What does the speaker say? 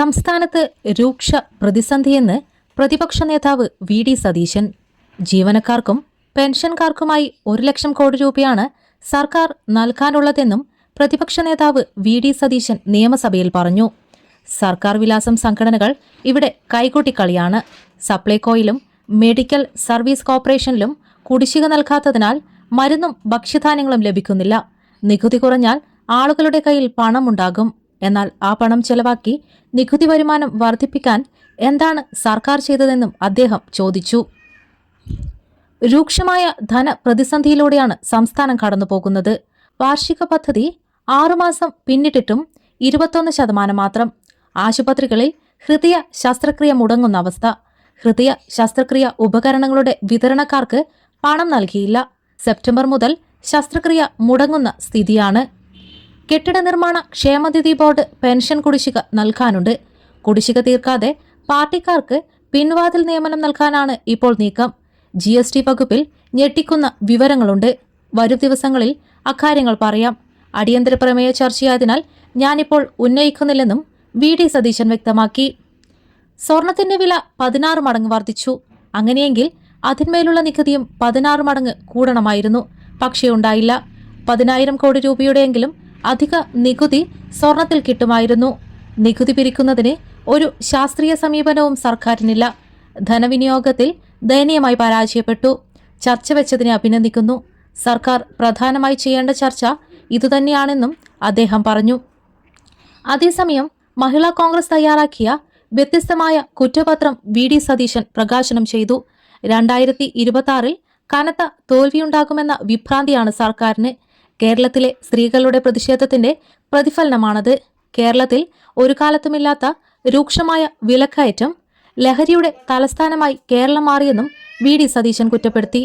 സംസ്ഥാനത്ത് രൂക്ഷ പ്രതിസന്ധിയെന്ന് പ്രതിപക്ഷ നേതാവ് വി ഡി സതീശൻ. ജീവനക്കാർക്കും പെൻഷൻകാർക്കുമായി ഒരു ലക്ഷം കോടി രൂപയാണ് സർക്കാർ നൽകാനുള്ളതെന്നും പ്രതിപക്ഷ നേതാവ് വി ഡി സതീശൻ നിയമസഭയിൽ പറഞ്ഞു. സർക്കാർ വിലാസം സംഘടനകൾ ഇവിടെ കൈകൊട്ടിക്കളിയാണ്. സപ്ലൈകോയിലും മെഡിക്കൽ സർവീസ് കോർപ്പറേഷനിലും കുടിശ്ശിക നൽകാത്തതിനാൽ മരുന്നും ഭക്ഷ്യധാന്യങ്ങളും ലഭിക്കുന്നില്ല. നികുതി കുറഞ്ഞാൽ ആളുകളുടെ കയ്യിൽ പണമുണ്ടാകും. എന്നാൽ ആ പണം ചെലവാക്കി നികുതി വരുമാനം വർദ്ധിപ്പിക്കാൻ എന്താണ് സർക്കാർ ചെയ്തതെന്നും അദ്ദേഹം ചോദിച്ചു. രൂക്ഷമായ ധനപ്രതിസന്ധിയിലൂടെയാണ് സംസ്ഥാനം കടന്നുപോകുന്നത്. വാർഷിക പദ്ധതി ആറുമാസം പിന്നിട്ടിട്ടും ഇരുപത്തൊന്ന് ശതമാനം മാത്രം. ആശുപത്രികളിൽ ഹൃദയ ശസ്ത്രക്രിയ മുടങ്ങുന്ന അവസ്ഥ. ഹൃദയ ശസ്ത്രക്രിയ ഉപകരണങ്ങളുടെ വിതരണക്കാർക്ക് പണം നൽകിയില്ല. സെപ്റ്റംബർ മുതൽ ശസ്ത്രക്രിയ മുടങ്ങുന്ന സ്ഥിതിയാണ്. കെട്ടിട നിർമ്മാണ ക്ഷേമനിധി ബോർഡ് പെൻഷൻ കുടിശ്ശിക നൽകാനുണ്ട്. കുടിശ്ശിക തീർക്കാതെ പാർട്ടിക്കാർക്ക് പിൻവാതിൽ നിയമനം നൽകാനാണ് ഇപ്പോൾ നീക്കം. ജി എസ് ടി വകുപ്പിൽ ഞെട്ടിക്കുന്ന വിവരങ്ങളുണ്ട്. വരും ദിവസങ്ങളിൽ അക്കാര്യങ്ങൾ പറയാം. അടിയന്തര പ്രമേയ ചർച്ചയായതിനാൽ ഞാനിപ്പോൾ ഉന്നയിക്കുന്നില്ലെന്നും വി ഡി സതീശൻ വ്യക്തമാക്കി. സ്വർണത്തിന്റെ വില പതിനാറ് മടങ്ങ് വർദ്ധിച്ചു. അങ്ങനെയെങ്കിൽ അതിന്മേലുള്ള നികുതിയും പതിനാറ് മടങ്ങ് കൂടണമായിരുന്നു. പക്ഷേ ഉണ്ടായില്ല. പതിനായിരം കോടി രൂപയുടെയെങ്കിലും അധിക നികുതി സ്വർണത്തിൽ കിട്ടുമായിരുന്നു. നികുതി പിരിക്കുന്നതിന് ഒരു ശാസ്ത്രീയ സമീപനവും സർക്കാരിനില്ല. ധനവിനിയോഗത്തിൽ ദയനീയമായി പരാജയപ്പെട്ടു. ചർച്ച വെച്ചതിനെ അഭിനന്ദിക്കുന്നു. സർക്കാർ പ്രധാനമായി ചെയ്യേണ്ട ചർച്ച ഇതുതന്നെയാണെന്നും അദ്ദേഹം പറഞ്ഞു. അതേസമയം മഹിളാ കോൺഗ്രസ് തയ്യാറാക്കിയ വ്യത്യസ്തമായ കുറ്റപത്രം വി ഡി സതീശൻ പ്രകാശനം ചെയ്തു. രണ്ടായിരത്തി ഇരുപത്തി ആറിൽ കനത്ത തോൽവിയുണ്ടാകുമെന്ന വിഭ്രാന്തിയാണ് സർക്കാരിന്. കേരളത്തിലെ സ്ത്രീകളുടെ പ്രതിഷേധത്തിന്റെ പ്രതിഫലനമാണത്. കേരളത്തിൽ ഒരു കാലത്തുമില്ലാത്ത രൂക്ഷമായ വിലക്കയറ്റം ലഹരിയുടെ തലസ്ഥാനമായി കേരളം മാറിയെന്നും വി ഡി സതീശൻ കുറ്റപ്പെടുത്തി.